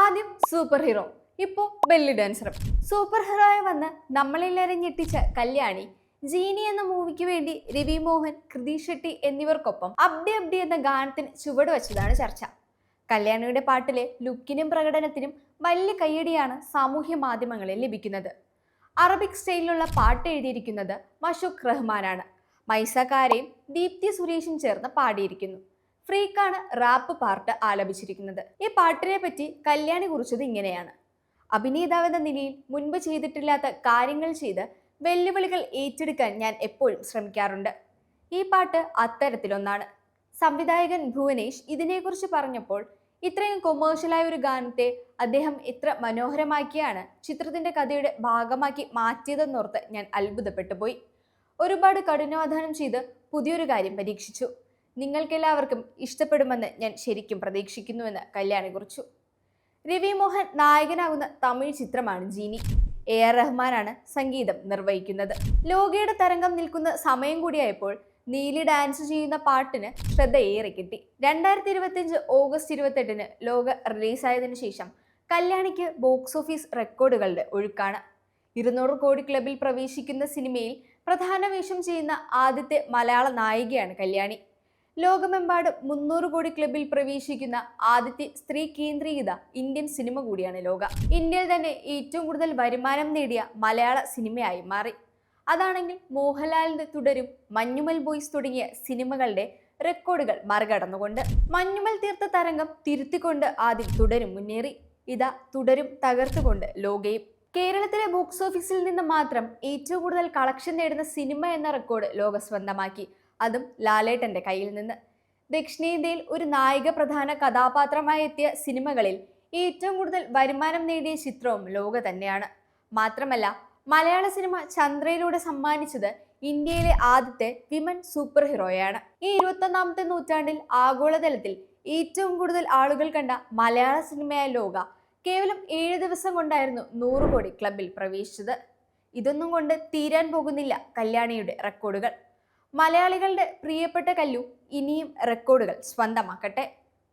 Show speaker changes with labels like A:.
A: ആദ്യം super hero ഇപ്പോൾ belly ഡാൻസറും. സൂപ്പർ ഹീറോയെ വന്ന് നമ്മളെല്ലാവരും ഞെട്ടിച്ച കല്യാണി ജീനി എന്ന മൂവിക്ക് വേണ്ടി രവി മോഹൻ കൃതി ഷെട്ടി എന്നിവർക്കൊപ്പം അബ്ഡി അബ്ഡി എന്ന ഗാനത്തിന് ചുവട് വെച്ചതാണ് ചർച്ച. കല്യാണിയുടെ പാട്ടിലെ ലുക്കിനും പ്രകടനത്തിനും വലിയ കയ്യടിയാണ് സാമൂഹ്യ മാധ്യമങ്ങളിൽ ലഭിക്കുന്നത്. അറബിക് സ്റ്റൈലിലുള്ള പാട്ട് എഴുതിയിരിക്കുന്നത് മഷൂഖ് റഹ്മാനാണ്. മൈസക്കാരെയും ദീപ്തി സുരേഷും ചേർന്ന് പാടിയിരിക്കുന്നു. ഫ്രീക്കാണ് റാപ്പ് പാർട്ട് ആലപിച്ചിരിക്കുന്നത്. ഈ പാട്ടിനെ പറ്റി കല്യാണി കുറിച്ചത് ഇങ്ങനെയാണ്. അഭിനേതാവെന്ന നിലയിൽ മുൻപ് ചെയ്തിട്ടില്ലാത്ത കാര്യങ്ങൾ ചെയ്ത് വെല്ലുവിളികൾ ഏറ്റെടുക്കാൻ ഞാൻ എപ്പോഴും ശ്രമിക്കാറുണ്ട്. ഈ പാട്ട് അത്തരത്തിലൊന്നാണ്. സംവിധായകൻ ഭുവനേഷ് ഇതിനെക്കുറിച്ച് പറഞ്ഞപ്പോൾ ഇത്രയും കൊമേഴ്ഷ്യലായ ഒരു ഗാനത്തെ അദ്ദേഹം ഇത്ര മനോഹരമാക്കിയാണ് ചിത്രത്തിന്റെ കഥയുടെ ഭാഗമാക്കി മാറ്റിയതെന്നോർത്ത് ഞാൻ അത്ഭുതപ്പെട്ടു പോയി. ഒരുപാട് കഠിനാധ്വാനം ചെയ്ത് പുതിയൊരു കാര്യം പരീക്ഷിച്ചു. നിങ്ങൾക്കെല്ലാവർക്കും ഇഷ്ടപ്പെടുമെന്ന് ഞാൻ ശരിക്കും പ്രതീക്ഷിക്കുന്നുവെന്ന് കല്യാണി കുറിച്ചു. രവി മോഹൻ നായകനാകുന്ന തമിഴ് ചിത്രമാണ് ജീനി. എ ആർ റഹ്മാനാണ് സംഗീതം നിർവഹിക്കുന്നത്. ലോകയുടെ തരംഗം നിൽക്കുന്ന സമയം കൂടിയായപ്പോൾ നീലി ഡാൻസ് ചെയ്യുന്ന പാട്ടിന് ശ്രദ്ധ ഏറെ കിട്ടി. രണ്ടായിരത്തി ഇരുപത്തിയഞ്ച് ഓഗസ്റ്റ് ഇരുപത്തെട്ടിന് ലോക റിലീസായതിനു ശേഷം കല്യാണിക്ക് ബോക്സ് ഓഫീസ് റെക്കോർഡുകളുടെ ഒഴുക്കാണ്. ഇരുന്നൂറ് കോടി ക്ലബിൽ പ്രവേശിക്കുന്ന സിനിമയിൽ പ്രധാന വേഷം ചെയ്യുന്ന ആദ്യത്തെ മലയാള നായികയാണ് കല്യാണി. ലോകമെമ്പാടും മുന്നൂറ് കോടി ക്ലബിൽ പ്രവേശിക്കുന്ന ആദ്യത്തെ സ്ത്രീ കേന്ദ്രീകൃത ഇന്ത്യൻ സിനിമ കൂടിയാണ് ലോക. ഇന്ത്യയിൽ തന്നെ ഏറ്റവും കൂടുതൽ വരുമാനം നേടിയ മലയാള സിനിമയായി മാറി. അതാണെങ്കിൽ മോഹൻലാലിന്റെ തുടരും മഞ്ഞുമൽ ബോയ്സ് തുടങ്ങിയ സിനിമകളുടെ റെക്കോർഡുകൾ മറികടന്നുകൊണ്ട് മഞ്ഞുമൽ തീർത്ത തരംഗം തിരുത്തിക്കൊണ്ട് ആദ്യം തുടരും മുന്നേറി. ഇതാ തുടരും തകർത്തുകൊണ്ട് ലോകയും. കേരളത്തിലെ ബോക്സ് ഓഫീസിൽ നിന്ന് മാത്രം ഏറ്റവും കൂടുതൽ കളക്ഷൻ നേടുന്ന സിനിമ എന്ന റെക്കോർഡ് ലോക സ്വന്തമാക്കി. അതും ലാലേട്ടന്റെ കയ്യിൽ നിന്ന്. ദക്ഷിണേന്ത്യയിൽ ഒരു നായിക പ്രധാന കഥാപാത്രമായി എത്തിയ സിനിമകളിൽ ഏറ്റവും കൂടുതൽ വരുമാനം നേടിയ ചിത്രവും ലോക തന്നെയാണ്. മാത്രമല്ല മലയാള സിനിമ ചന്ദ്രയിലൂടെ സമ്മാനിച്ചത് ഇന്ത്യയിലെ ആദ്യത്തെ വിമൻ സൂപ്പർ ഹീറോയാണ്. ഈ ഇരുപത്തൊന്നാമത്തെ നൂറ്റാണ്ടിൽ ആഗോളതലത്തിൽ ഏറ്റവും കൂടുതൽ ആളുകൾ കണ്ട മലയാള സിനിമയായ ലോക കേവലം ഏഴ് ദിവസം കൊണ്ടായിരുന്നു നൂറ് കോടി ക്ലബിൽ പ്രവേശിച്ചത്. ഇതൊന്നും കൊണ്ട് തീരാൻ പോകുന്നില്ല കല്യാണിയുടെ റെക്കോർഡുകൾ. മലയാളികളുടെ പ്രിയപ്പെട്ട കല്ലു ഇനിയും റെക്കോർഡുകൾ സ്വന്തമാക്കട്ടെ.